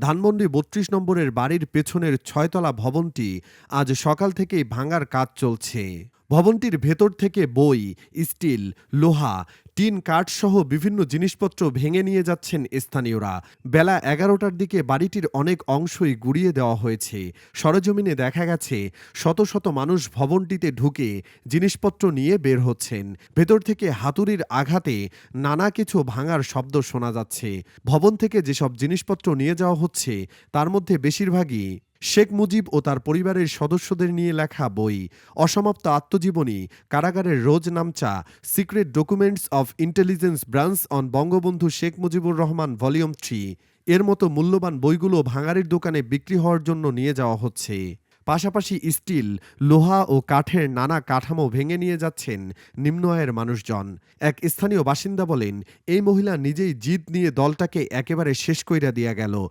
ধানমন্ডি বত্রিশ নম্বরের বাড়ির পেছনের ছয়তলা ভবনটি আজ সকাল থেকেই ভাঙার কাজ চলছে। ভবনটির ভেতর থেকে বই, স্টিল, লোহা, টিন কাঠসহ বিভিন্ন জিনিসপত্র ভেঙে নিয়ে যাচ্ছেন স্থানীয়রা। বেলা এগারোটার দিকে বাড়িটির অনেক অংশই গুড়িয়ে দেওয়া হয়েছে। সরজমিনে দেখা গেছে, শত শত মানুষ ভবনটিতে ঢুকে জিনিসপত্র নিয়ে বের হচ্ছেন। ভেতর থেকে হাতুড়ির আঘাতে নানা কিছু ভাঙার শব্দ শোনা যাচ্ছে। ভবন থেকে যেসব জিনিসপত্র নিয়ে যাওয়া হচ্ছে, তার মধ্যে বেশিরভাগই শেখ মুজিব ও তার পরিবারের সদস্যদের নিয়ে লেখা বই, অসমাপ্ত আত্মজীবনী, কারাগারের রোজ নামচা, secret documents of intelligence branch on Bangabandhu Sheikh Mujibur Rahman volume three. এর মতো মূল্যবান বইগুলো ভাঙারির দোকানে বিক্রি হওয়ার জন্য নিয়ে যাওয়া হচ্ছে। পাশাপাশি স্টিল, লোহা ও কাঠের নানা কাঠামো ভেঙে নিয়ে যাচ্ছেন নিম্ন আয়ের মানুষজন। এক স্থানীয় বাসিন্দা বলেন, এই মহিলা নিজেই জিদ নিয়ে দলটাকে একেবারে শেষ কইরা দিয়া গেল।